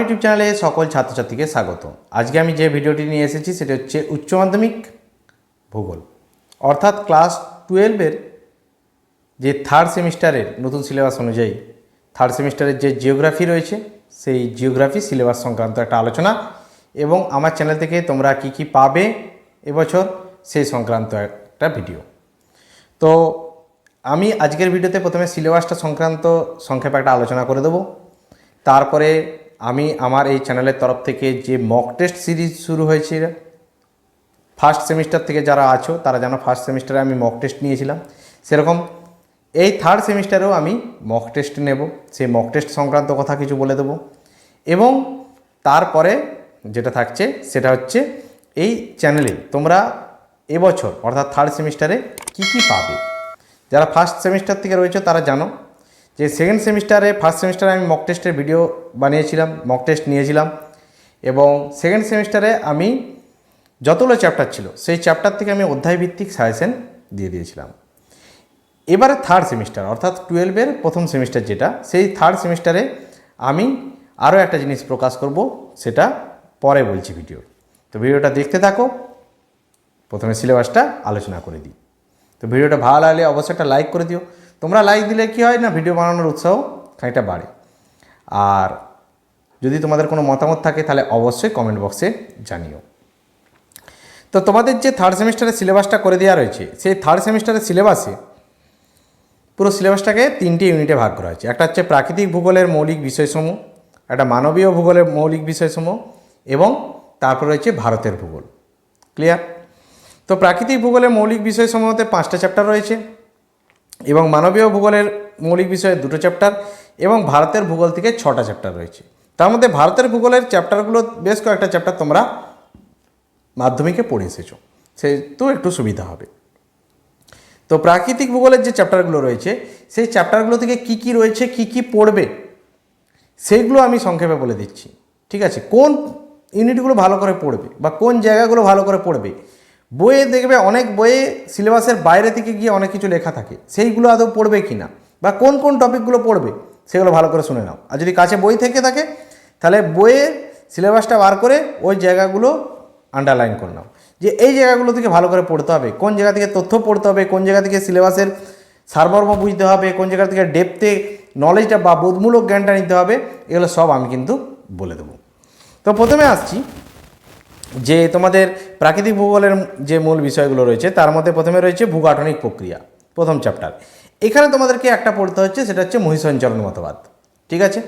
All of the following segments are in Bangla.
ইউটিউব চ্যানেলে সকল ছাত্রছাত্রীকে স্বাগত। আজকে আমি যে ভিডিওটি নিয়ে এসেছি, সেটা হচ্ছে উচ্চ মাধ্যমিক ভূগোল। অর্থাৎ ক্লাস টুয়েলভের যে থার্ড সেমিস্টারের নতুন সিলেবাস অনুযায়ী থার্ড সেমিস্টারের যে জিওগ্রাফি রয়েছে, সেই জিওগ্রাফি সিলেবাস সংক্রান্ত একটা আলোচনা এবং আমার চ্যানেল থেকে তোমরা কি কি পাবে এবছর, সেই সংক্রান্ত একটা ভিডিও তো আমি আজকের ভিডিওতে প্রথমে সিলেবাসটা সংক্রান্ত সংক্ষেপে একটা আলোচনা করে দেবো। তারপরে আমি আমার এই চ্যানেলের তরফ থেকে যে মক টেস্ট সিরিজ শুরু হয়েছিল ফার্স্ট সেমিস্টার থেকে যারা আছো, তারা জানো ফার্স্ট সেমিস্টারে আমি মক টেস্ট নিয়েছিলাম। সেরকম এই থার্ড সেমিস্টারেও আমি মক টেস্ট নেব, সেই মক টেস্ট সংক্রান্ত কথা কিছু বলে দেবো। এবং তারপরে যেটা থাকছে, সেটা হচ্ছে এই চ্যানেলে তোমরা এবছর, অর্থাৎ থার্ড সেমিস্টারে কি কি পাবে? যারা ফার্স্ট সেমিস্টার থেকে রয়েছে, তারা জানো যে সেকেন্ড সেমিস্টারে ফার্স্ট সেমিস্টারে আমি মক টেস্টের ভিডিও বানিয়েছিলাম মক টেস্ট নিয়েছিলাম এবং সেকেন্ড সেমিস্টারে আমি যতগুলো চ্যাপ্টার ছিল, সেই চ্যাপ্টার থেকে আমি অধ্যায়ভিত্তিক সাজেশন দিয়ে দিয়েছিলাম। এবারে থার্ড সেমিস্টার অর্থাৎ টুয়েলভের প্রথম সেমিস্টার যেটা, সেই থার্ড সেমিস্টারে আমি আরও একটা জিনিস প্রকাশ করব, সেটা পরে বলছি ভিডিও তো ভিডিওটা দেখতে থাকো, প্রথমে সিলেবাসটা আলোচনা করে দিই। তো ভিডিওটা ভালো লাগলে অবশ্যই একটা লাইক করে দিও। তোমরা লাইক দিলে কি হয় না? ভিডিও বানানোর উৎসাহ খানিকটা বাড়ে। আর যদি তোমাদের কোনো মতামত থাকে, তাহলে অবশ্যই কমেন্ট বক্সে জানিও। তো তোমাদের যে থার্ড সেমিস্টারের সিলেবাসটা করে দেওয়া রয়েছে, সেই থার্ড সেমিস্টারের সিলেবাসে পুরো সিলেবাসটাকে তিনটি ইউনিটে ভাগ করা হয়েছে। একটা হচ্ছে প্রাকৃতিক ভূগোলের মৌলিক বিষয়সমূহ, একটা মানবীয় ভূগোলের মৌলিক বিষয়সমূহ এবং তারপর রয়েছে ভারতের ভূগোল। ক্লিয়ার তো প্রাকৃতিক ভূগোলের মৌলিক বিষয়সমূহতে পাঁচটা চ্যাপ্টার রয়েছে। এবং মানবীয় ভূগোলের মৌলিক বিষয়ে দুটো চ্যাপ্টার এবং ভারতের ভূগোল থেকে ছটা চ্যাপ্টার রয়েছে। তার মধ্যে ভারতের ভূগোলের চ্যাপ্টারগুলো বেশ কয়েকটা চ্যাপ্টার তোমরা মাধ্যমিকে পড়ে এসেছ। তো একটু সুবিধা হবে। তো প্রাকৃতিক ভূগোলের যে চ্যাপ্টারগুলো রয়েছে, সেই চ্যাপ্টারগুলো থেকে কি কি রয়েছে, কি কি পড়বে সেইগুলো আমি সংক্ষেপে বলে দিচ্ছি। ঠিক আছে? কোন ইউনিটগুলো ভালো করে পড়বে বা কোন জায়গাগুলো ভালো করে পড়বে বইয়ে দেখবে অনেক বইয়ে সিলেবাসের বাইরে থেকে গিয়ে অনেক কিছু লেখা থাকে। সেইগুলো আদৌ পড়বে কি না? বা কোন কোন টপিকগুলো পড়বে? সেগুলো ভালো করে শুনে নাও। আর যদি কাছে বই থেকে থাকে, তাহলে বইয়ের সিলেবাসটা বার করে ওই জায়গাগুলো আন্ডারলাইন করে নাও। যে এই জায়গাগুলো থেকে ভালো করে পড়তে হবে। কোন জায়গা থেকে তথ্য পড়তে হবে? কোন জায়গা থেকে সিলেবাসের সারমর্ম বুঝতে হবে? কোন জায়গা থেকে ডেপতে নলেজটা বা বোধমূলক জ্ঞানটা নিতে হবে? এগুলো সব আমি কিন্তু বলে দেবো। তো প্রথমে আসছি যে তোমাদের প্রাকৃতিক ভূগোলের যে মূল বিষয়গুলো রয়েছে, তার মধ্যে প্রথমে রয়েছে ভূগাঠনিক প্রক্রিয়া, প্রথম চ্যাপ্টার এখানে তোমাদেরকে একটা পড়তে হচ্ছে, সেটা হচ্ছে মহিষঞ্চরণ মতবাদ, ঠিক আছে?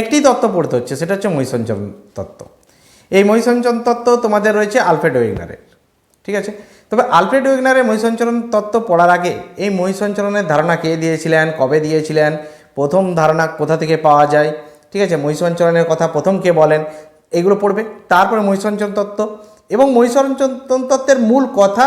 একটি তত্ত্ব পড়তে হচ্ছে, সেটা হচ্ছে মহিষঞ্চরণ তত্ত্ব। এই মহিষঞ্চরণ তত্ত্ব তোমাদের রয়েছে আলফ্রেড ওয়েগনারের, ঠিক আছে? তবে আলফ্রেড ওয়েগনারের মহিষঞ্চরণ তত্ত্ব পড়ার আগে এই মহিষঞ্চরণের ধারণা কে দিয়েছিলেন, কবে দিয়েছিলেন, প্রথম ধারণা কোথা থেকে পাওয়া যায়, ঠিক আছে? মহিষঞ্চরণের কথা প্রথম কে বলেন এগুলো পড়বে। তারপরে মহিষঞ্চরণ তত্ত্ব। এবং মহিষঞ্চরণ তত্ত্বের মূল কথা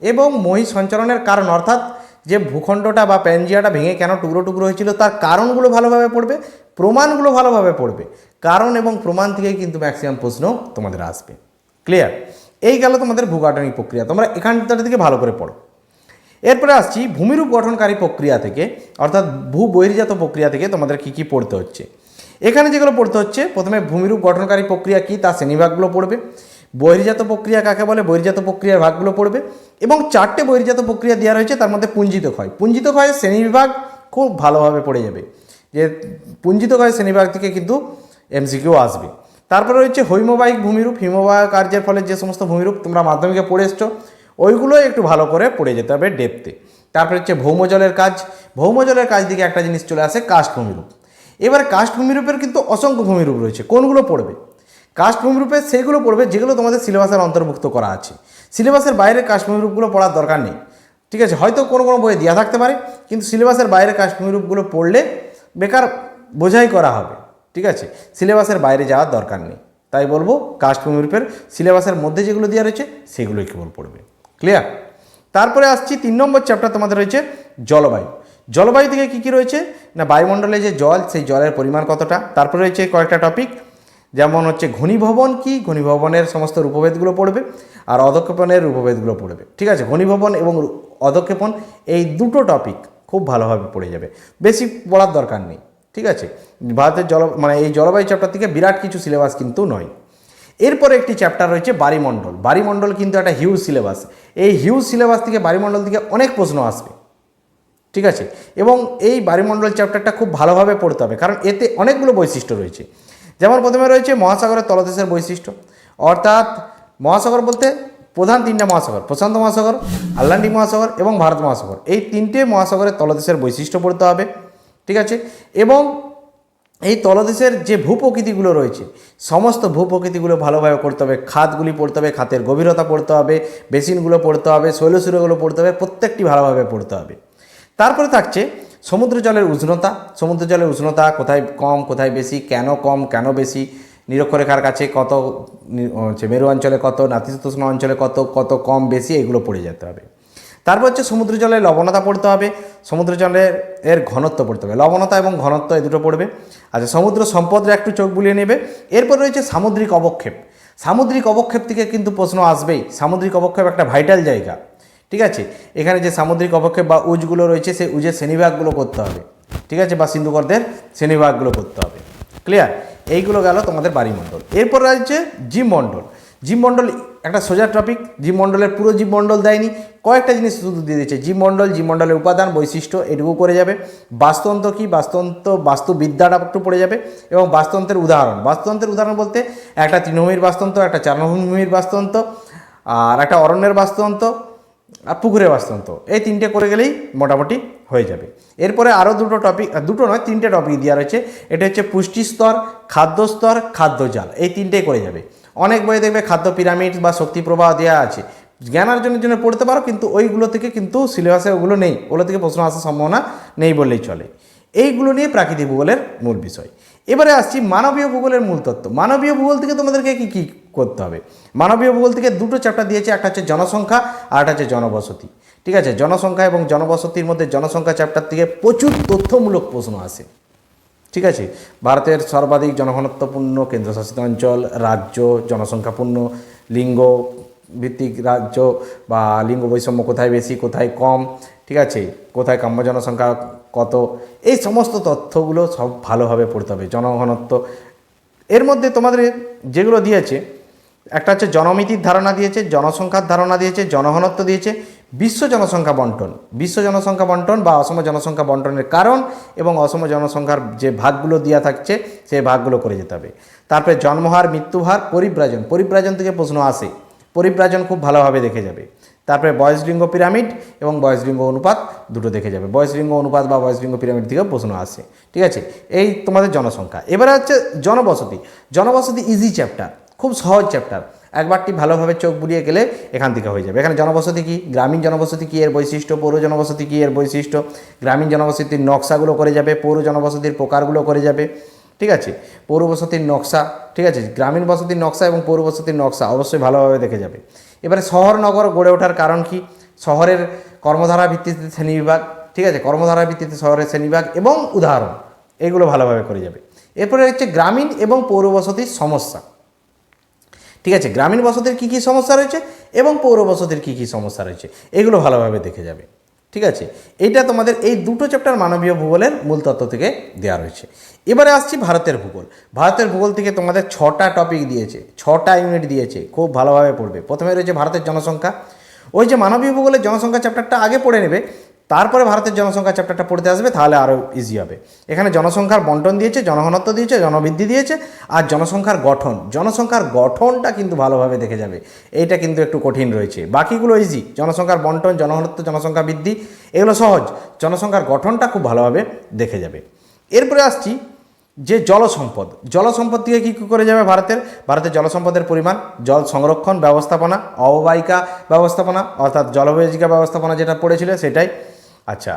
এবং মহিষঞ্চরণের কারণ, অর্থাৎ যে ভূখণ্ডটা বা প্যানজিয়াটা ভেঙে কেন টুকরো টুকরো হয়েছিল, তার কারণগুলো ভালোভাবে পড়বে, প্রমাণগুলো ভালোভাবে পড়বে। কারণ এবং প্রমাণ থেকেই কিন্তু ম্যাক্সিমাম প্রশ্ন তোমাদের আসবে। ক্লিয়ার? এই গেল তোমাদের ভূগাঠনিক প্রক্রিয়া। তোমরা এখানটা থেকে ভালো করে পড়ো। এরপরে আসছি, ভূমিরূপ গঠনকারী প্রক্রিয়া থেকে, অর্থাৎ ভূ বহির্জাত প্রক্রিয়া থেকে তোমাদের কী কী পড়তে হচ্ছে? এখানে যেগুলো পড়তে হচ্ছে, প্রথমে ভূমিরূপ গঠনকারী প্রক্রিয়া কী তার শ্রেণীভাগগুলো পড়বে। বহির্জাত প্রক্রিয়া কাকে বলে? বহির্জাত প্রক্রিয়ার ভাগগুলো পড়বে। এবং চারটে বহির্জাত প্রক্রিয়া দেওয়া রয়েছে, তার মধ্যে পুঞ্জিত ক্ষয়। পুঞ্জিত ক্ষয়ের শ্রেণীবিভাগ খুব ভালোভাবে পড়ে যাবে। যে পুঞ্জিত ক্ষয়ের শ্রেণীবিভাগ থেকে কিন্তু এমসিকিউ আসবে। তারপরে রয়েছে হৈমবাহিক ভূমিরূপ। হিমবাহ কার্যের ফলে যে সমস্ত ভূমিরূপ তোমরা মাধ্যমিকে পড়ে এসছো ওইগুলো একটু ভালো করে পড়ে যেতে হবে ডেপতে তারপরে হচ্ছে ভৌমজলের কাজ। ভৌমজলের কাজ দিকে একটা জিনিস চলে আসে কাস্ট ভূমিরূপ এবার কাস্ট ভূমিরূপের কিন্তু অসংখ্য ভূমিরূপ রয়েছে। কোনগুলো পড়বে? কাস্ট ভূমিরূপে সেইগুলো পড়বে যেগুলো তোমাদের সিলেবাসের অন্তর্ভুক্ত করা আছে। সিলেবাসের বাইরে কাস্ট ভূমিরূপগুলো পড়ার দরকার নেই। ঠিক আছে? হয়তো কোনো কোনো বইয়ে দেওয়া থাকতে পারে, কিন্তু সিলেবাসের বাইরে কাস্ট ভূমিরূপগুলো পড়লে বেকার বোঝাই করা হবে। ঠিক আছে? সিলেবাসের বাইরে যাওয়ার দরকার নেই। তাই বলব, কাস্ট ভূমিরূপের সিলেবাসের মধ্যে যেগুলো দেওয়া রয়েছে, সেগুলোই কেবল পড়বে। ক্লিয়ার? তারপরে আসছি, তিন নম্বর চ্যাপ্টার তোমাদের রয়েছে জলবায়ু। জলবায়ু থেকে কী কী রয়েছে? না, বায়ুমণ্ডলে যে জল, সেই জলের পরিমাণ কতটা? তারপরে রয়েছে কয়েকটা টপিক যেমন হচ্ছে ঘনীভবন কি? ঘনীভবনের সমস্ত রূপভেদগুলো পড়বে আর অধক্ষেপণের রূপভেদগুলো পড়বে। ঠিক আছে, ঘনীভবন এবং অধক্ষেপণ এই দুটো টপিক খুব ভালোভাবে পড়ে যাবে। বেশি পড়ার দরকার নেই, ঠিক আছে? ভারতের জল মানে এই জলবায়ু চ্যাপ্টার থেকে বিরাট কিছু সিলেবাস কিন্তু নয়। এরপরে একটি চ্যাপ্টার রয়েছে বাড়িমণ্ডল বাড়িমণ্ডল কিন্তু একটা হিউজ সিলেবাস এই হিউজ সিলেবাস থেকে বাড়িমণ্ডল থেকে অনেক প্রশ্ন আসবে। ঠিক আছে? এবং এই বায়ুমণ্ডল চ্যাপ্টারটা খুব ভালোভাবে পড়তে হবে, কারণ এতে অনেকগুলো বৈশিষ্ট্য রয়েছে। যেমন প্রথমে রয়েছে মহাসাগরের তলদেশের বৈশিষ্ট্য, অর্থাৎ মহাসাগর বলতে প্রধান তিনটা মহাসাগর, প্রশান্ত মহাসাগর, আটলান্টিক মহাসাগর এবং ভারত মহাসাগর। এই তিনটে মহাসাগরের তলদেশের বৈশিষ্ট্য পড়তে হবে, ঠিক আছে? এবং এই তলদেশের যে ভূপ্রকৃতিগুলো রয়েছে, সমস্ত ভূপ্রকৃতিগুলো ভালোভাবে পড়তে হবে। খাতগুলি পড়তে হবে, খাতের গভীরতা পড়তে হবে, বেসিনগুলো পড়তে হবে শৈলসুরগুলো পড়তে হবে, প্রত্যেকটি ভালোভাবে পড়তে হবে। তারপরে থাকছে সমুদ্র জলের উষ্ণতা। সমুদ্র জলের উষ্ণতা কোথায় কম, কোথায় বেশি, কেন কম, কেন বেশি, নিরক্ষরেখার কাছে কত হচ্ছে মেরু অঞ্চলে কত, নাতিশীতোষ্ণ অঞ্চলে কত কত কম, বেশি, এগুলো পড়ে যেতে হবে। তারপর হচ্ছে সমুদ্র জলের লবণতা পড়তে হবে। সমুদ্র জলের এর ঘনত্ব পড়তে হবে। লবণতা এবং ঘনত্ব এই দুটো পড়বে। আচ্ছা সমুদ্র সম্পদরা একটু চোখ বুলিয়ে নেবে। এরপর রয়েছে সামুদ্রিক অবক্ষেপ। সামুদ্রিক অবক্ষেপ থেকে কিন্তু প্রশ্ন আসবেই। সামুদ্রিক অবক্ষেপ একটা ভাইটাল জায়গা। ঠিক আছে? এখানে যে সামুদ্রিক অবক্ষেপ বা উজগুলো রয়েছে, সেই উজের শ্রেণীভাগগুলো করতে হবে। ঠিক আছে? বা সিন্ধুকরদের শ্রেণীভাগগুলো করতে হবে। ক্লিয়ার এইগুলো গেল তোমাদের বাড়িমণ্ডল। এরপর রয়েছে জীবমণ্ডল। জীবমণ্ডল একটা সোজা টপিক জীবমণ্ডলের পুরো জীবমণ্ডল দেয়নি। কয়েকটা জিনিস শুধু দিয়ে দিচ্ছে জীবমণ্ডল, জীবমণ্ডলের উপাদান, বৈশিষ্ট্য, এটুকু করে যাবে। বাস্তুতন্ত্র কি? বাস্তুতন্ত্র, বাস্তুবিদ্যাটা একটু পড়ে যাবে। এবং বাস্তুতন্ত্রের উদাহরণ। বাস্তুতন্ত্রের উদাহরণ বলতে একটা তৃণভূমির বাস্তুতন্ত্র, একটা চারভূমির বাস্তুতন্ত্র, আর একটা অরণ্যের বাস্তুতন্ত্র আর পুকুরে বাস্তুতন্ত্র এই তিনটে করে গেলেই মোটামুটি হয়ে যাবে। এরপরে আরও দুটো টপিক দুটো নয়, তিনটে টপিক দেওয়া রয়েছে। এটা হচ্ছে পুষ্টি স্তর, খাদ্য স্তর, খাদ্য জাল। এই তিনটেই করে যাবে। অনেক বই দেখবে খাদ্য পিরামিড বা শক্তি প্রবাহ দেওয়া আছে। জ্ঞান অর্জনের জন্য পড়তে পারো, কিন্তু ওইগুলো থেকে কিন্তু সিলেবাসে ওগুলো নেই। ওগুলো থেকে প্রশ্ন আসার সম্ভাবনা নেই বললেই চলে। এইগুলো নিয়ে প্রাকৃতিক ভূগোলের মূল বিষয়। এবারে আসছি মানবীয় ভূগোলের মূল তত্ত্ব। মানবীয় ভূগোল থেকে তোমাদেরকে কী কি করতে হবে। মানবীয় ভূগোল থেকে দুটো চ্যাপ্টার দিয়েছে, একটা হচ্ছে জনসংখ্যা আর একটা হচ্ছে জনবসতি। ঠিক আছে? জনসংখ্যা এবং জনবসতির মধ্যে জনসংখ্যা চ্যাপ্টার থেকে প্রচুর তথ্যমূলক প্রশ্ন আসে। ঠিক আছে? ভারতের সর্বাধিক জনঘনত্বপূর্ণ কেন্দ্রশাসিত অঞ্চল, রাজ্য, জনসংখ্যাপূর্ণ, লিঙ্গ ভিত্তিক রাজ্য বা লিঙ্গ বৈষম্য কোথায় বেশি, কোথায় কম, ঠিক আছে? কোথায় কাম্য জনসংখ্যা কত? এই সমস্ত তথ্যগুলো সব ভালোভাবে পড়তে হবে জনঘনত্ব। এর মধ্যে তোমাদের যেগুলো দিয়েছে একটা হচ্ছে জনমিতির ধারণা দিয়েছে, জনসংখ্যার ধারণা দিয়েছে, জনঘনত্ব দিয়েছে, বিশ্ব জনসংখ্যা বন্টন। বিশ্ব জনসংখ্যা বন্টন বা অসম জনসংখ্যা বন্টনের কারণ এবং অসম জনসংখ্যার যে ভাগগুলো দেওয়া থাকছে সেই ভাগগুলো করে যেতে হবে। তারপরে জন্মহার, মৃত্যুহার, পরিব্রাজন। পরিব্রাজন থেকে প্রশ্ন আসে। পরিব্রাজন খুব ভালোভাবে দেখে যাবে। তারপরে বয়সলিঙ্গ পিরামিড এবং বয়সলিঙ্গ অনুপাত দুটো দেখে যাবে। বয়সলিঙ্গ অনুপাত বা বয়সলিঙ্গ পিরামিড থেকেও প্রশ্ন আসে। ঠিক আছে? এই তোমাদের জনসংখ্যা। এবারে হচ্ছে জনবসতি। জনবসতি ইজি চ্যাপ্টার খুব সহজ চ্যাপ্টার একবারটি ভালোভাবে চোখ বুলিয়ে গেলে এখান থেকে হয়ে যাবে। এখানে জনবসতি কী? গ্রামীণ জনবসতি কী এর বৈশিষ্ট্য? পৌর জনবসতি কী এর বৈশিষ্ট্য? গ্রামীণ জনবসতির নকশাগুলো করে যাবে, পৌর জনবসতির প্রকারগুলো করে যাবে। ঠিক আছে? পৌর বসতির নকশা, ঠিক আছে? গ্রামীণ বসতির নকশা এবং পৌর বসতির নকশা অবশ্যই ভালোভাবে দেখে যাবে। এবারে শহর, নগর গড়ে ওঠার কারণ কি? শহরের কর্মধারা ভিত্তিতে শ্রেণীবিভাগ ঠিক আছে? কর্মধারা ভিত্তিতে শহরের শ্রেণীবিভাগ এবং উদাহরণ, এগুলো ভালোভাবে করে যাবে। এরপরে হচ্ছে গ্রামীণ এবং পৌর বসতির সমস্যা। ঠিক আছে, গ্রামীণ বসতির কী কী সমস্যা রয়েছে এবং পৌর বসতির কী কী সমস্যা রয়েছে, এগুলো ভালোভাবে দেখে যাবে। ঠিক আছে, এটা তোমাদের এই দুটো চ্যাপ্টার মানবীয় ভূগোলের মূল তত্ত্ব থেকে দেওয়া রয়েছে। এবারে আসছি ভারতের ভূগোল। ভারতের ভূগোল থেকে তোমাদের ছটা টপিক দিয়েছে, ছটা ইউনিট দিয়েছে, খুব ভালোভাবে পড়বে। প্রথমে রয়েছে ভারতের জনসংখ্যা। ওই যে মানবীয় ভূগোলের জনসংখ্যা চ্যাপ্টারটা আগে পড়ে নেবে তারপরে ভারতের জনসংখ্যা চ্যাপ্টারটা পড়তে আসবে, তাহলে আরও ইজি হবে। এখানে জনসংখ্যার বন্টন দিয়েছে জনঘনত্ব দিয়েছে, জনবৃদ্ধি দিয়েছে, আর জনসংখ্যার গঠন। জনসংখ্যার গঠনটা কিন্তু ভালোভাবে দেখে যাবে। এইটা কিন্তু একটু কঠিন রয়েছে। বাকিগুলো ইজি জনসংখ্যার বন্টন জনঘনত্ব জনসংখ্যা বৃদ্ধি, এগুলো সহজ। জনসংখ্যার গঠনটা খুব ভালোভাবে দেখে যাবে। এরপরে আসছি যে জলসম্পদ। জলসম্পদ থেকে কী কী করে যাবে ভারতের? ভারতের জলসম্পদের পরিমাণ, জল সংরক্ষণ ব্যবস্থাপনা, অববাহিকা ব্যবস্থাপনা, অর্থাৎ জলবাহিকা ব্যবস্থাপনা যেটা পড়েছিল সেটাই আচ্ছা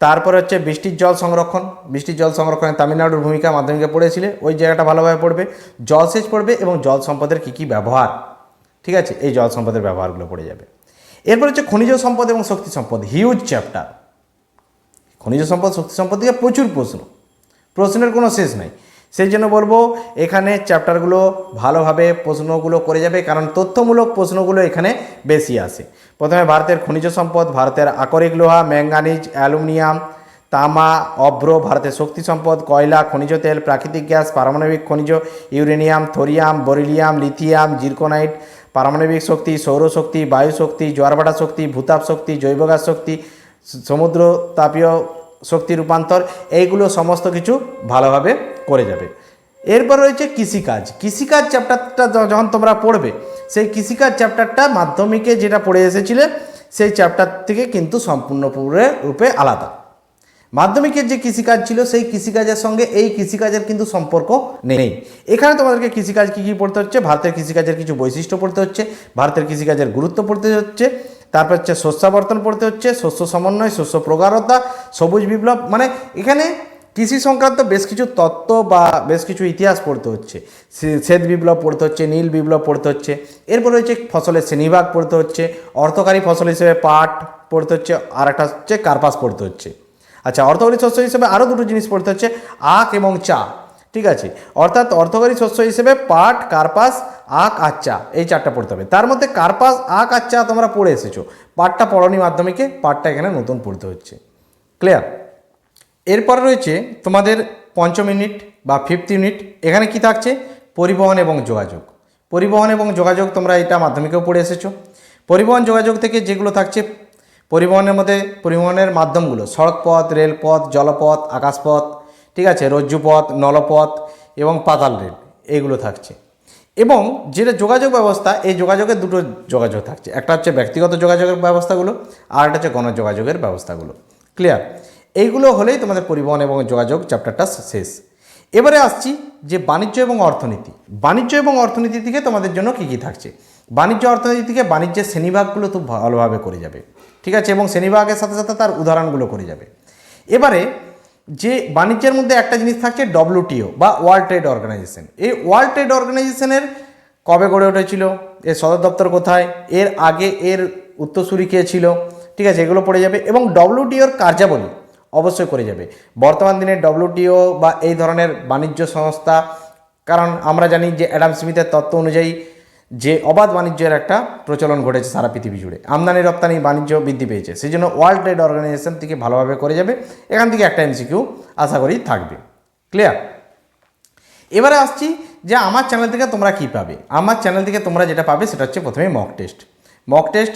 তারপরে হচ্ছে বৃষ্টির জল সংরক্ষণ। বৃষ্টির জল সংরক্ষণে তামিলনাড়ুর ভূমিকা মাধ্যমিকে পড়েছিলে, ওই জায়গাটা ভালোভাবে পড়বে। জলসেচ পড়বে এবং জল সম্পদের কী কী ব্যবহার, ঠিক আছে? এই জল সম্পদের ব্যবহারগুলো পড়ে যাবে। এরপর হচ্ছে খনিজ সম্পদ এবং শক্তি সম্পদ হিউজ চ্যাপ্টার খনিজ সম্পদ, শক্তি সম্পদ থেকে প্রচুর প্রশ্ন। প্রশ্নের কোনো শেষ নাই। সেই জন্য বলব, এখানে চ্যাপ্টারগুলো ভালোভাবে প্রশ্নগুলো করে যাবে, কারণ তথ্যমূলক প্রশ্নগুলো এখানে বেশি আসে প্রথমে ভারতের খনিজ সম্পদ, ভারতের আকরিক লোহা, ম্যাঙ্গানিজ, অ্যালুমিনিয়াম, তামা, অভ্র, ভারতের শক্তি সম্পদ, কয়লা, খনিজ তেল, প্রাকৃতিক গ্যাস, পারমাণবিক খনিজ, uranium, thorium, beryllium, lithium, zirconite, পারমাণবিক শক্তি সৌরশক্তি বায়ু শক্তি, জোয়ারভাটা শক্তি, ভূতাপ শক্তি, জৈব গ্যাস শক্তি সমুদ্র তাপীয় শক্তি রূপান্তর, এইগুলো সমস্ত কিছু ভালোভাবে করে যাবে। এরপর রয়েছে কৃষিকাজ। কৃষিকাজ চ্যাপ্টারটা যখন তোমরা পড়বে, সেই কৃষিকাজ চ্যাপ্টারটা মাধ্যমিকে যেটা পড়ে এসেছিলে, সেই চ্যাপ্টার থেকে কিন্তু সম্পূর্ণ রূপে আলাদা। মাধ্যমিকের যে কৃষিকাজ ছিল, সেই কৃষিকাজের সঙ্গে এই কৃষিকাজের কিন্তু সম্পর্ক নেই। এখানে তোমাদেরকে কৃষিকাজ কী কী পড়তে হচ্ছে? ভারতের কৃষিকাজের কিছু বৈশিষ্ট্য পড়তে হচ্ছে, ভারতের কৃষিকাজের গুরুত্ব পড়তে হচ্ছে তারপর হচ্ছে শস্যাবর্তন পড়তে হচ্ছে, শস্য সমন্বয়, শস্য প্রগাঢ়তা, সবুজ বিপ্লব মানে এখানে কৃষি সংক্রান্ত বেশ কিছু তত্ত্ব বা বেশ কিছু ইতিহাস পড়তে হচ্ছে। শ্বেত বিপ্লব পড়তে হচ্ছে, নীল বিপ্লব পড়তে হচ্ছে, এরপর রয়েছে ফসলের শ্রেণীভাগ পড়তে হচ্ছে, অর্থকারী ফসল হিসেবে পাট পড়তে হচ্ছে আর একটা হচ্ছে কার্পাস পড়তে হচ্ছে। আচ্ছা অর্থকারী শস্য হিসেবে আরও দুটো জিনিস পড়তে হচ্ছে, আখ এবং চা। ঠিক আছে? অর্থাৎ অর্থকারী শস্য হিসেবে পাট, কার্পাস, আখ আচ্চা এই চারটা পড়তে হবে। তার মধ্যে কার্পাস, আখ আচ্চা তোমরা পড়ে এসেছ। পাটটা পড়নি মাধ্যমিকে, পাটটা এখানে নতুন পড়তে হচ্ছে। ক্লিয়ার এরপরে রয়েছে তোমাদের পঞ্চম ইউনিট বা ফিফথ ইউনিট। এখানে কি থাকছে? পরিবহন এবং যোগাযোগ। পরিবহন এবং যোগাযোগ তোমরা এটা মাধ্যমিকেও পড়ে এসেছ। পরিবহন, যোগাযোগ থেকে যেগুলো থাকছে, পরিবহনের মধ্যে, পরিবহনের মাধ্যমগুলো, সড়কপথ, রেলপথ, জলপথ, আকাশপথ ঠিক আছে, রজ্জুপথ, নলপথ এবং পাতাল রেল, এইগুলো থাকছে। এবং যেটা যোগাযোগ ব্যবস্থা, এই যোগাযোগের দুটো যোগাযোগ থাকছে। একটা হচ্ছে ব্যক্তিগত যোগাযোগের ব্যবস্থাগুলো, আর একটা হচ্ছে গণযোগাযোগের ব্যবস্থাগুলো। ক্লিয়ার এইগুলো হলেই তোমাদের পরিবহন এবং যোগাযোগ চ্যাপ্টারটা শেষ। এবারে আসছি যে বাণিজ্য এবং অর্থনীতি। বাণিজ্য এবং অর্থনীতি থেকে তোমাদের জন্য কী কী থাকছে? বাণিজ্য অর্থনীতি থেকে বাণিজ্যের শ্রেণীভাগগুলো খুব ভালোভাবে করে যাবে। ঠিক আছে, এবং শ্রেণীভাগের সাথে সাথে তার উদাহরণগুলো করে যাবে। এবারে যে বাণিজ্যের মধ্যে একটা জিনিস থাকছে ডব্লিউটিও বা ওয়ার্ল্ড ট্রেড অর্গানাইজেশন এই ওয়ার্ল্ড ট্রেড অর্গানাইজেশনের কবে গড়ে উঠেছিল? এর সদর দপ্তর কোথায়? এর আগে এর উত্তরসূরি কে ছিল? ঠিক আছে, এগুলো পড়ে যাবে এবং ডব্লিউটিওর কার্যাবলী অবশ্যই করে যাবে। বর্তমান দিনে ডব্লিউটিও বা এই ধরনের বাণিজ্য সংস্থা, কারণ আমরা জানি যে অ্যাডাম স্মিথের তত্ত্ব অনুযায়ী যে অবাধ বাণিজ্যের একটা প্রচলন ঘটেছে সারা পৃথিবী জুড়ে। আমদানি, রপ্তানি, বাণিজ্য বৃদ্ধি পেয়েছে। সেই জন্য ওয়ার্ল্ড ট্রেড অর্গানাইজেশন থেকে ভালোভাবে করে যাবে। এখান থেকে একটা এমসিকিউ আশা করি থাকবে। ক্লিয়ার এবারে আসছি যে আমার চ্যানেল থেকে তোমরা কি পাবে? আমার চ্যানেল থেকে তোমরা যেটা পাবে সেটা হচ্ছে প্রথমে মক টেস্ট মক টেস্ট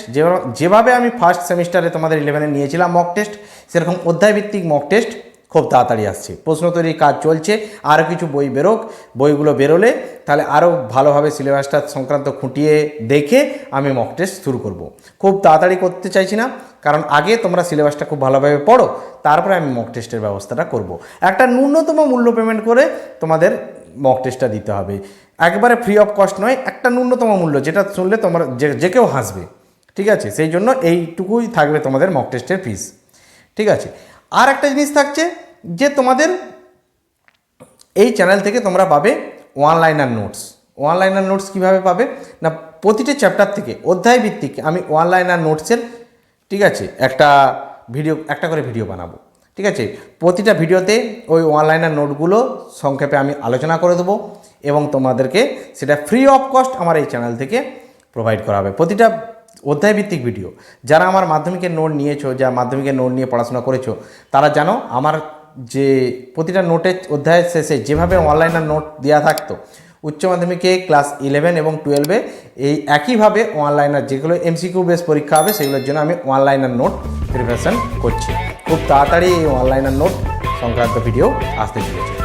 যেভাবে আমি ফার্স্ট সেমিস্টারে তোমাদের ইলেভেনে নিয়েছিলাম মক টেস্ট সেরকম অধ্যায়ভিত্তিক মক টেস্ট খুব তাড়াতাড়ি আসছে। প্রশ্ন তৈরির কাজ চলছে আরও কিছু বই বেরোক, বইগুলো বেরোলে তাহলে আরও ভালোভাবে সিলেবাসটা সংক্রান্ত খুঁটিয়ে দেখে আমি মক টেস্ট শুরু করব। খুব তাড়াতাড়ি করতে চাইছি না, কারণ আগে তোমরা সিলেবাসটা খুব ভালোভাবে পড়ো, তারপরে আমি মক টেস্টের ব্যবস্থাটা করব। একটা ন্যূনতম মূল্য পেমেন্ট করে তোমাদের মক টেস্টটা দিতে হবে। একবারে ফ্রি অফ কস্ট নয়, একটা ন্যূনতম মূল্য যেটা শুনলে তোমার যে যে কেউ হাসবে। ঠিক আছে? সেই জন্য এইটুকুই থাকবে তোমাদের মক টেস্টের ফিস ঠিক আছে? আর একটা জিনিস থাকছে যে তোমাদের এই চ্যানেল থেকে তোমরা পাবে one liner notes one liner notes কীভাবে পাবে? না, প্রতিটি চ্যাপ্টার থেকে, অধ্যায় ভিত্তিক আমি ওয়ান লাইনার নোটসের ঠিক আছে, একটা ভিডিও একটা করে ভিডিও বানাবো। ঠিক আছে, প্রতিটা ভিডিওতে ওই ওয়ান লাইনার নোটগুলো সংক্ষেপে আমি আলোচনা করে দেবো এবং তোমাদেরকে সেটা ফ্রি অফ কস্ট আমার এই চ্যানেল থেকে প্রোভাইড করা হবে। প্রতিটা অধ্যায় ভিত্তিক ভিডিও যারা আমার মাধ্যমিকের নোট নিয়েছো যা মাধ্যমিকের নোট নিয়ে পড়াশোনা করেছ, তারা জানো আমার যে প্রতিটা নোটের অধ্যায়ের শেষে যেভাবে অনলাইনের নোট দেওয়া থাকতো, উচ্চ মাধ্যমিকে ক্লাস ইলেভেন এবং টুয়েলভে এই একইভাবে অনলাইনার যেগুলো এমসিকিউ বেস পরীক্ষা হবে, সেগুলোর জন্য আমি অনলাইনার নোট প্রিপারেশন করছি। খুব তাড়াতাড়ি এই অনলাইনার নোট সংক্রান্ত ভিডিও আসতে চলেছে।